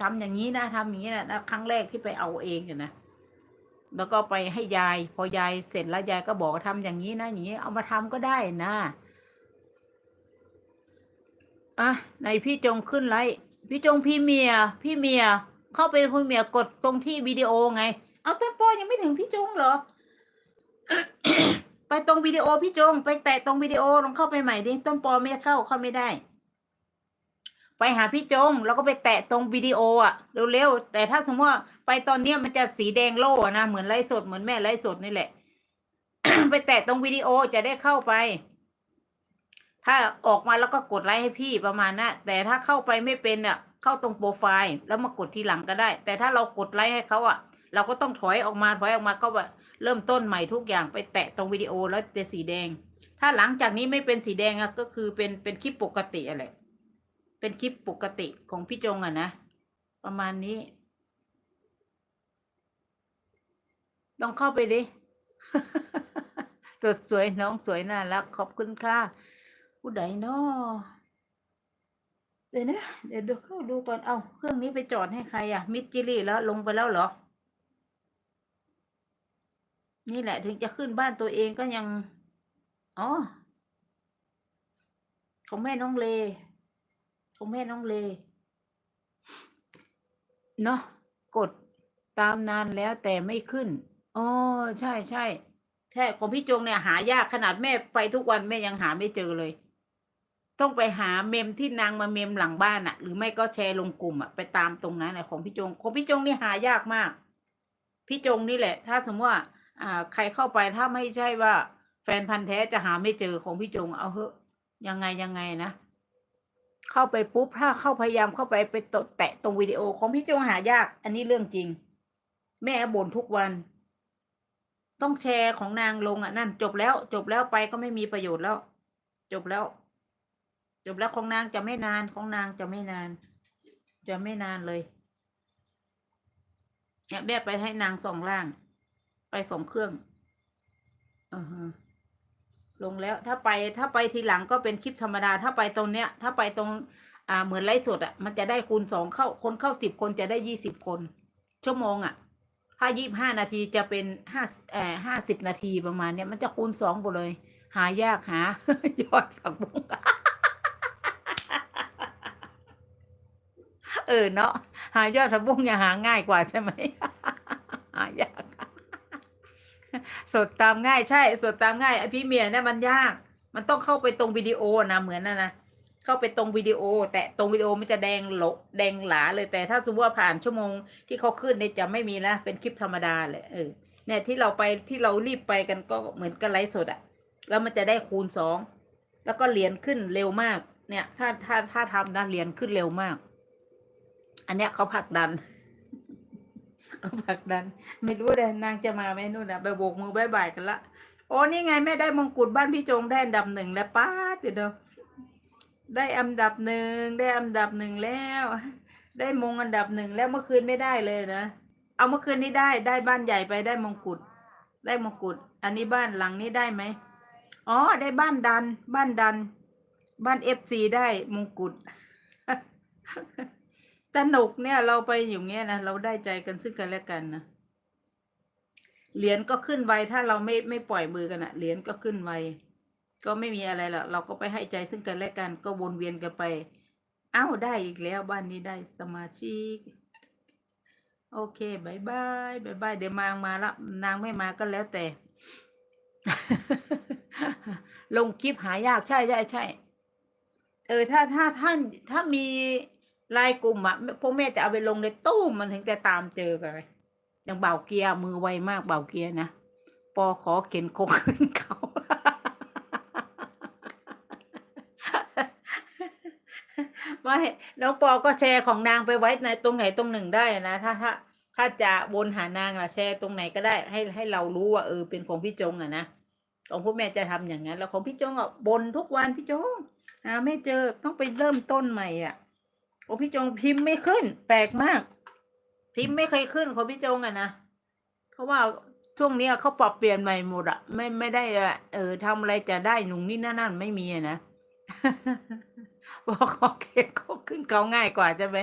ทำอย่างนี้นะทำอย่างนี้นะนะครั้งแรกที่ไปเอาเองนะแล้วก็ไปให้ยาย พอยายเสร็จแล้วยายก็บอกว่าทำอย่างนี้นะอย่างนี้ เอามาทำก็ได้นะอะในพี่จงขึ้นไลฟ์พี่จงพี่เมีย พี่เมีย เข้าไปพี่เมียกดตรงที่วิดีโอไง เอาต้นปอยังไม่ถึงพี่จงเหรอ ไปตรงวิดีโอพี่จง ไปแตะตรงวิดีโอลองเข้าไปใหม่ดิต้นปอไม่เข้าเข้าไม่ได้ ไปหาพี่จง แล้วก็ไปแตะตรงวิดีโออะเร็วๆแต่ถ้าสมมติว่าไปตอนเนี้ยมันจะสีแดงโล่นะเหมือนไลฟ์สดเหมือนแม่ไลฟ์สดนี่แหละ ไปแตะตรงวิดีโอจะได้เข้าไป ถ้าออกมาแล้วก็กดไลค์ให้พี่ประมาณนะแต่ถ้าเข้าไปไม่เป็นอะ เข้าตรงโปรไฟล์แล้วมากดทีหลังก็ได้ แต่ถ้าเรากดไลค์ให้เขาอะ เราก็ต้องถอยออกมาถอยออกมาก็แบบเริ่มต้นใหม่ทุกอย่างไปแตะตรงวิดีโอแล้วจะสีแดง ถ้าหลังจากนี้ไม่เป็นสีแดงอะก็คือเป็นเป็นคลิปปกติอะไร เป็นคลิปปกติของพี่จงอะนะ ประมาณนี้ลองเข้าไปดิตัวสวยน้องสวยน่ารักขอบคุณค่ะผู้ใดเนาะเดี๋ยวนะเดี๋ยวดูเข้าดูก่อน เอาเครื่องนี้ไปจอดให้ใครอะมิดจิลี่แล้วลงไปแล้วเหรอ นี่แหละถึงจะขึ้นบ้านตัวเองก็ยัง อ๋อ ของแม่น้องเล ของแม่น้องเลเนาะกดตามนานแล้วแต่ไม่ขึ้นอ๋อใช่ใช่ใช่ของพี่จงเนี่ยหายากขนาดแม่ไปทุกวันแม่ยังหาไม่เจอเลย ต้องไปหาเมมที่นางมาเมมหลังบ้านอะหรือไม่ก็แชร์ลงกลุ่มอะไปตามตรงนั้นแหละของพี่จงของพี่จงนี่หายากมาก พี่จงนี่แหละ ถ้าสมมติว่า อ่า ใครเข้าไปถ้าไม่ใช่ว่า แฟนพันธ์แท้จะหาไม่เจอของพี่จงเอาเหอะยังไงยังไงนะ เข้าไปปุ๊บถ้าเข้าพยายามเข้าไปไปตดแตะตรงวิดีโอของพี่จงหายาก อันนี้เรื่องจริง แม่บ่นทุกวัน ต้องแชร์ของนางลงอะนั่น จบแล้ว จบแล้วไปก็ไม่มีประโยชน์แล้ว จบแล้ว จบแล้วของนางจะไม่นานของนางจะไม่นาน จะไม่นานเลยเนี่ยแม่ไปให้นางสองล่าง ไปสองเครื่องอือฮะ ลงแล้วถ้าไปถ้าไปทีหลังก็เป็นคลิปธรรมดา ถ้าไปตรงเนี้ย ถ้าไปตรงอ่าเหมือนไลฟ์สดอะ มันจะได้คูณสองเข้าคนเข้าสิบคนจะได้ยี่สิบคน ชั่วโมงอะ ถ้ายี่บห้านาทีจะเป็นห้าเอ่อห้าสิบนาทีประมาณเนี้ยมันจะคูณสองหมดเลย หายากหายอดผักบุ้งเออเนาะหายอดผักบุ้งอย่าหาง่ายกว่าใช่ไหม สดตามง่ายใช่สดตามง่ายไอพี่เมียเนี่ยมันยาก มันต้องเข้าไปตรงวิดีโอนะเหมือนนะนะเข้าไปตรงวิดีโอ แต่ตรงวิดีโอมันจะแดงหลกแดงหลาเลยแต่ถ้าสมมติว่าผ่านชั่วโมงที่เขาขึ้นเนี่ยจะไม่มีนะเป็นคลิปธรรมดาเลยเออเนี่ยที่เราไปที่เรารีบไปกันก็เหมือนกันไลฟ์สดอะแล้วมันจะได้คูณสองแล้วก็เหรียญขึ้นเร็วมาก เนี่ย ถ้าถ้าถ้าทำนะเหรียญขึ้นเร็วมาก อันเนี้ยเขาผลักดัน เขาผลักดัน ไม่รู้เลยนางจะมาไหมนู่นนะไปโบกมือบายบายกันละโอ้นี่ไงแม่ได้มงกุฎบ้านพี่จงได้อันดับหนึ่งแล้วป้าดเดี๋ยวได้อันดับหนึ่งได้อันดับหนึ่งแล้ว ได้มงอันดับหนึ่งแล้วเมื่อคืนไม่ได้เลยนะเอาเมื่อคืนนี้ได้ได้บ้านใหญ่ไปได้มงกุฎได้มงกุฎอันนี้บ้านหลังนี้ได้ไหมอ๋อได้บ้านดัน บ้านดัน บ้านเอฟซีได้มงกุฎ สนุกเนี่ยเราไปอยู่เงี้ยนะเราได้ใจกันซึ่งกันและกันนะเหรียญก็ขึ้นไวถ้าเราไม่ไม่ปล่อยมือกันอะเหรียญก็ขึ้นไวก็ไม่มีอะไรหรอกเราก็ไปให้ใจซึ่งกันและกันก็วนเวียนกันไปอ้าวได้อีกแล้วบ้านนี้ได้สมาชิก โอเคบายบายบายบายเดี๋ยวมางมาละนางไม่มาก็แล้วแต่ ลงคลิปหายากใช่ใช่ใช่เออถ้าถ้าท่านถ้ามี ไลายกลุ่มอะพวกแม่จะเอาไปลงในตู้มันถึงจะตามเจอกันยอย่างเบาเกียร์มือไวมากเบาเกียร์นะปอขอเข็นโคกขึ้นเขาไม่น้องปอก็แชร์ของนางไปไว้ในตรงไหนตรงหนึ่งได้นะ ถ้าถ้าถ้าจะวนหานางล่ะแชร์ตรงไหนก็ได้ ให้ให้เรารู้ว่าเออเป็นของพี่จงอะนะของพวกแม่จะทำอย่างนั้น แล้วของพี่จงอะบนทุกวันพี่จงหาไม่เจอต้องไปเริ่มต้นใหม่อะ โอ้พี่จงพิมพ์ไม่ขึ้น แปลกมาก พิมพ์ไม่เคยขึ้นของพี่จงอะนะเขาว่าช่วงเนี้ยเขาปรับเปลี่ยนใหม่หมดอะไม่ไม่ได้อะเออทำอะไรจะได้หนุ่งนี่นั่นนั่นไม่มีอะนะบอกขอเก็บเขาขึ้นเขาง่ายกว่าใช่ไหม